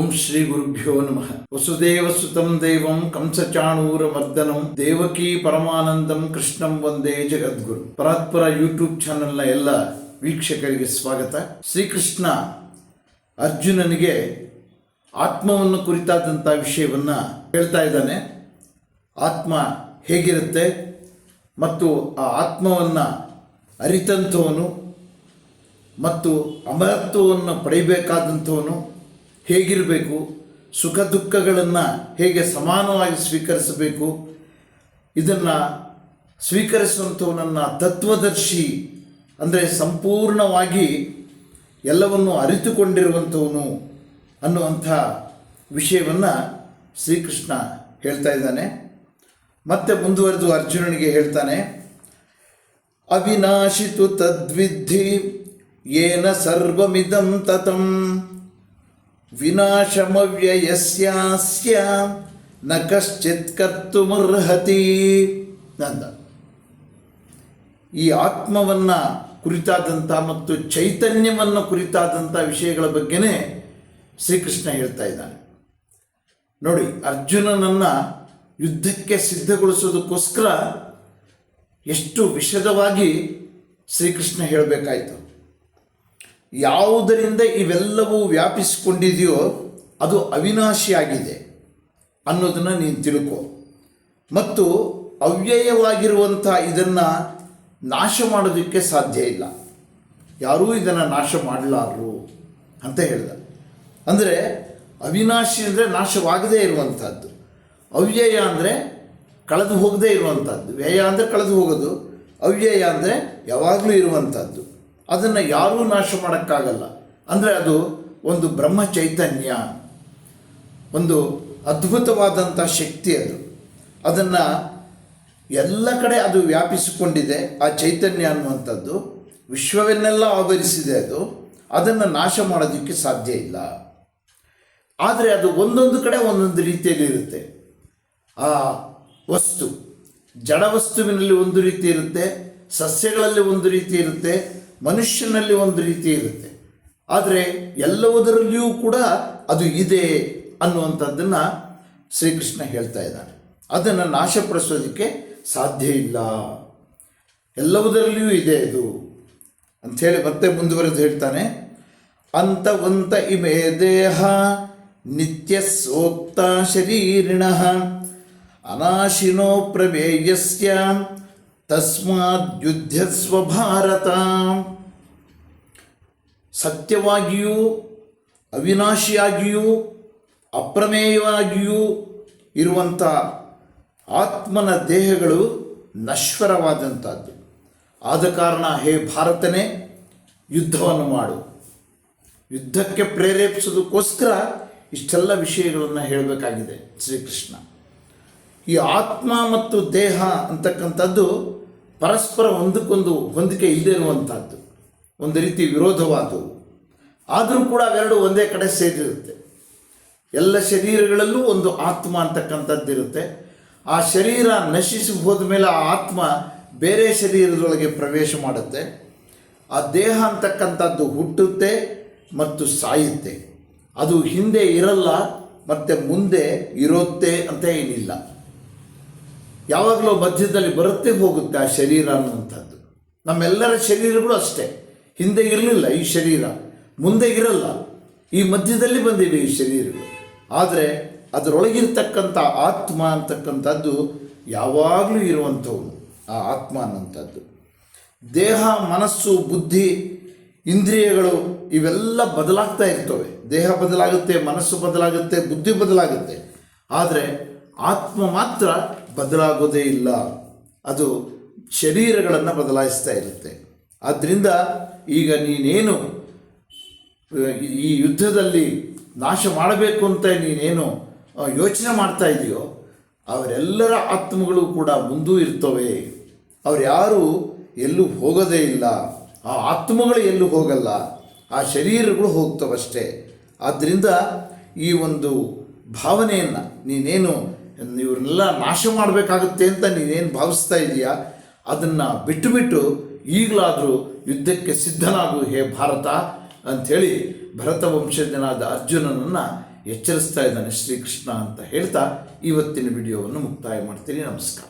ಓಂ ಶ್ರೀ ಗುರುಭ್ಯೋ ನಮಃ. ವಸುದೇವ ಸುತಂ ದೇವಂ ಕಂಸಚಾಣೂರ ಮರ್ದನಂ ದೇವಕಿ ಪರಮಾನಂದಂ ಕೃಷ್ಣಂ ವಂದೇ ಜಗದ್ಗುರು. ಪರಾತ್ಪರ ಯೂಟ್ಯೂಬ್ ಚಾನೆಲ್ನ ಎಲ್ಲ ವೀಕ್ಷಕರಿಗೆ ಸ್ವಾಗತ. ಶ್ರೀಕೃಷ್ಣ ಅರ್ಜುನನಿಗೆ ಆತ್ಮವನ್ನು ಕುರಿತಾದಂಥ ವಿಷಯವನ್ನ ಹೇಳ್ತಾ ಇದ್ದಾನೆ. ಆತ್ಮ ಹೇಗಿರುತ್ತೆ ಮತ್ತು ಆ ಆತ್ಮವನ್ನು ಅರಿತಂಥವನು ಮತ್ತು ಅಮರತ್ವವನ್ನು ಪಡೆಯಬೇಕಾದಂಥವನು ಹೇಗಿರಬೇಕು? ಸುಖ ದುಃಖಗಳನ್ನು ಹೇಗೆ ಸಮಾನವಾಗಿ ಸ್ವೀಕರಿಸಬೇಕು? ಇದನ್ನು ಸ್ವೀಕರಿಸುವಂಥವನನ್ನು ತತ್ವದರ್ಶಿ ಅಂದರೆ ಸಂಪೂರ್ಣವಾಗಿ ಎಲ್ಲವನ್ನು ಅರಿತುಕೊಂಡಿರುವಂಥವನು ಅನ್ನುವಂಥ ವಿಷಯವನ್ನು ಶ್ರೀಕೃಷ್ಣ ಹೇಳ್ತಾ ಇದ್ದಾನೆ. ಮತ್ತೆ ಮುಂದುವರೆದು ಅರ್ಜುನನಿಗೆ ಹೇಳ್ತಾನೆ ಅವಿನಾಶಿತು ತದ್ವಿಧಿ ಏನ ಸರ್ವಮಿದಂ ತತಂ ವಿನಾಶಮವ್ಯಯಸ್ಯಾಸ್ಯ, ನ ಕಶ್ಚಿತ್ ಕರ್ತುಮರ್ಹತಿ. ನಂದ. ಈ ಆತ್ಮವನ್ನು ಕುರಿತಾದಂಥ ಮತ್ತು ಚೈತನ್ಯವನ್ನು ಕುರಿತಾದಂಥ ವಿಷಯಗಳ ಬಗ್ಗೆನೇ ಶ್ರೀಕೃಷ್ಣ ಹೇಳ್ತಾ ಇದ್ದಾನೆ. ನೋಡಿ, ಅರ್ಜುನನನ್ನು ಯುದ್ಧಕ್ಕೆ ಸಿದ್ಧಗೊಳಿಸೋದಕ್ಕೋಸ್ಕರ ಎಷ್ಟು ವಿಷದವಾಗಿ ಶ್ರೀಕೃಷ್ಣ ಹೇಳಬೇಕಾಯಿತು. ಯಾವುದರಿಂದ ಇವೆಲ್ಲವೂ ವ್ಯಾಪಿಸಿಕೊಂಡಿದೆಯೋ ಅದು ಅವಿನಾಶಿಯಾಗಿದೆ ಅನ್ನೋದನ್ನು ನೀನು ತಿಳ್ಕೊ. ಮತ್ತು ಅವ್ಯಯವಾಗಿರುವಂಥ ಇದನ್ನು ನಾಶ ಮಾಡೋದಕ್ಕೆ ಸಾಧ್ಯ ಇಲ್ಲ. ಯಾರೂ ಇದನ್ನು ನಾಶ ಮಾಡಲಾರರು ಅಂತ ಹೇಳಿದ. ಅಂದರೆ ಅವಿನಾಶಿ ಅಂದರೆ ನಾಶವಾಗದೇ ಇರುವಂಥದ್ದು ಅವ್ಯಯ ಅಂದರೆ ಕಳೆದು ಹೋಗದೇ ಇರುವಂಥದ್ದು ವ್ಯಯ ಅಂದರೆ ಕಳೆದು ಹೋಗೋದು. ಅವ್ಯಯ ಅಂದರೆ ಯಾವಾಗಲೂ ಇರುವಂಥದ್ದು ಅದನ್ನು ಯಾರೂ ನಾಶ ಮಾಡೋಕ್ಕಾಗಲ್ಲ. ಅಂದರೆ ಅದು ಒಂದು ಬ್ರಹ್ಮ ಚೈತನ್ಯ ಒಂದು ಅದ್ಭುತವಾದಂಥ ಶಕ್ತಿ ಅದು. ಅದನ್ನು ಎಲ್ಲ ಕಡೆ ಅದು ವ್ಯಾಪಿಸಿಕೊಂಡಿದೆ, ಆ ಚೈತನ್ಯ ಅನ್ನುವಂಥದ್ದು. ವಿಶ್ವವನ್ನೆಲ್ಲ ಆವರಿಸಿದೆ ಅದು. ಅದನ್ನು ನಾಶ ಮಾಡೋದಕ್ಕೆ ಸಾಧ್ಯ ಇಲ್ಲ. ಆದರೆ ಅದು ಒಂದೊಂದು ಕಡೆ ಒಂದೊಂದು ರೀತಿಯಲ್ಲಿ ಇರುತ್ತೆ. ಆ ವಸ್ತು, ಜಡ ವಸ್ತುವಿನಲ್ಲಿ ಒಂದು ರೀತಿ ಇರುತ್ತೆ ಸಸ್ಯಗಳಲ್ಲಿ ಒಂದು ರೀತಿ ಇರುತ್ತೆ, ಮನುಷ್ಯನಲ್ಲಿ ಒಂದು ರೀತಿ ಇರುತ್ತೆ. ಆದರೆ ಎಲ್ಲವುದರಲ್ಲಿಯೂ ಕೂಡ ಅದು ಇದೆ ಅನ್ನುವಂಥದ್ದನ್ನು ಶ್ರೀಕೃಷ್ಣ ಹೇಳ್ತಾ ಇದ್ದಾನೆ. ಅದನ್ನು ನಾಶಪಡಿಸೋದಕ್ಕೆ ಸಾಧ್ಯ ಇಲ್ಲ. ಎಲ್ಲವುದರಲ್ಲಿಯೂ ಇದೆ ಇದು ಅಂಥೇಳಿ ಮತ್ತೆ ಮುಂದುವರೆದು ಹೇಳ್ತಾನೆ. ಅಂತವಂತ ಇಮೇ ದೇಹ, ನಿತ್ಯ ಸೋಕ್ತ ಶರೀರಿಣ, ಅನಾಶಿನೋ ಪ್ರಮೇಯಸ್ಯ ತಸ್ಮಾತ್ ಯುದ್ಧ ಭಾರತ ಸತ್ಯವಾಗಿಯೂ, ಅವಿನಾಶಿಯಾಗಿಯೂ, ಅಪ್ರಮೇಯವಾಗಿಯೂ ಇರುವಂಥ ಆತ್ಮನ ದೇಹಗಳು ನಶ್ವರವಾದಂಥದ್ದು. ಆದ ಕಾರಣ ಹೇ ಭಾರತನೇ, ಯುದ್ಧವನ್ನು ಮಾಡು. ಯುದ್ಧಕ್ಕೆ ಪ್ರೇರೇಪಿಸೋದಕ್ಕೋಸ್ಕರ ಇಷ್ಟೆಲ್ಲ ವಿಷಯಗಳನ್ನು ಹೇಳಬೇಕಾಗಿದೆ ಶ್ರೀಕೃಷ್ಣ. ಈ ಆತ್ಮ ಮತ್ತು ದೇಹ ಅಂತಕ್ಕಂಥದ್ದು ಪರಸ್ಪರ ಒಂದಕ್ಕೊಂದು ಹೊಂದಿಕೆ ಇಲ್ಲದೆ ಇರುವಂಥದ್ದು ಒಂದು ರೀತಿ ವಿರೋಧವಾದವು. ಆದರೂ ಕೂಡ ಅವೆರಡು ಒಂದೇ ಕಡೆ ಸೇರಿರುತ್ತೆ. ಎಲ್ಲ ಶರೀರಗಳಲ್ಲೂ ಒಂದು ಆತ್ಮ ಅಂತಕ್ಕಂಥದ್ದಿರುತ್ತೆ ಆ ಶರೀರ ನಶಿಸಿ ಹೋದ ಮೇಲೆ ಆ ಆತ್ಮ ಬೇರೆ ಶರೀರದೊಳಗೆ ಪ್ರವೇಶ ಮಾಡುತ್ತೆ. ಆ ದೇಹ ಅಂತಕ್ಕಂಥದ್ದು ಹುಟ್ಟುತ್ತೆ ಮತ್ತು ಸಾಯುತ್ತೆ. ಅದು ಹಿಂದೆ ಇರಲ್ಲ, ಮತ್ತು ಮುಂದೆ ಇರುತ್ತೆ ಅಂತ ಏನಿಲ್ಲ. ಯಾವಾಗಲೂ ಮಧ್ಯದಲ್ಲಿ ಬರುತ್ತೆ ಹೋಗುತ್ತೆ ಆ ಶರೀರ ಅನ್ನುವಂಥದ್ದು. ನಮ್ಮೆಲ್ಲರ ಶರೀರಗಳು ಅಷ್ಟೇ. ಹಿಂದೆ ಇರಲಿಲ್ಲ ಈ ಶರೀರ. ಮುಂದೆ ಇರಲ್ಲ. ಈ ಮಧ್ಯದಲ್ಲಿ ಬಂದಿವೆ ಈ ಶರೀರಗಳು. ಆದರೆ ಅದರೊಳಗಿರ್ತಕ್ಕಂಥ ಆತ್ಮ ಅಂತಕ್ಕಂಥದ್ದು ಯಾವಾಗಲೂ ಇರುವಂಥವು. ಆ ಆತ್ಮ ಅನ್ನುವಂಥದ್ದು. ದೇಹ, ಮನಸ್ಸು, ಬುದ್ಧಿ, ಇಂದ್ರಿಯಗಳು ಇವೆಲ್ಲ ಬದಲಾಗ್ತಾ ಇರ್ತವೆ. ದೇಹ ಬದಲಾಗುತ್ತೆ, ಮನಸ್ಸು ಬದಲಾಗುತ್ತೆ, ಬುದ್ಧಿ ಬದಲಾಗುತ್ತೆ. ಆದರೆ ಆತ್ಮ ಮಾತ್ರ ಬದಲಾಗೋದೇ ಇಲ್ಲ. ಅದು ಶರೀರಗಳನ್ನು ಬದಲಾಯಿಸ್ತಾ ಇರುತ್ತೆ. ಆದ್ದರಿಂದ ಈಗ ನೀನೇನು, ಈ ಯುದ್ಧದಲ್ಲಿ ನಾಶ ಮಾಡಬೇಕು ಅಂತ ನೀನೇನು ಯೋಚನೆ ಮಾಡ್ತಾ ಇದೆಯೋ, ಅವರೆಲ್ಲರ ಆತ್ಮಗಳು ಕೂಡ ಮುಂದೂ ಇರ್ತವೆ. ಅವ್ರು ಯಾರು ಎಲ್ಲೂ ಹೋಗೋದೇ ಇಲ್ಲ. ಆ ಆತ್ಮಗಳು ಎಲ್ಲೂ ಹೋಗಲ್ಲ. ಆ ಶರೀರಗಳು ಹೋಗ್ತವಷ್ಟೇ. ಆದ್ದರಿಂದ ಈ ಒಂದು ಭಾವನೆಯನ್ನು ನೀನೇನು ಇವ್ರನ್ನೆಲ್ಲ ನಾಶ ಮಾಡಬೇಕಾಗುತ್ತೆ ಅಂತ ನೀನೇನು ಭಾವಿಸ್ತಾ ಇದೆಯಾ ಅದನ್ನು ಬಿಟ್ಟುಬಿಟ್ಟು ಬಿಟ್ಟು ಈಗಲಾದರೂ ಯುದ್ಧಕ್ಕೆ ಸಿದ್ಧನಾಗು ಹೇ ಭಾರತ ಅಂಥೇಳಿ ಭರತ ವಂಶಜನಾದ ಅರ್ಜುನನನ್ನು ಎಚ್ಚರಿಸ್ತಾ ಇದ್ದಾನೆ ಶ್ರೀಕೃಷ್ಣ ಅಂತ ಹೇಳ್ತಾ ಇವತ್ತಿನ ವಿಡಿಯೋವನ್ನು ಮುಕ್ತಾಯ ಮಾಡ್ತೀನಿ. ನಮಸ್ಕಾರ.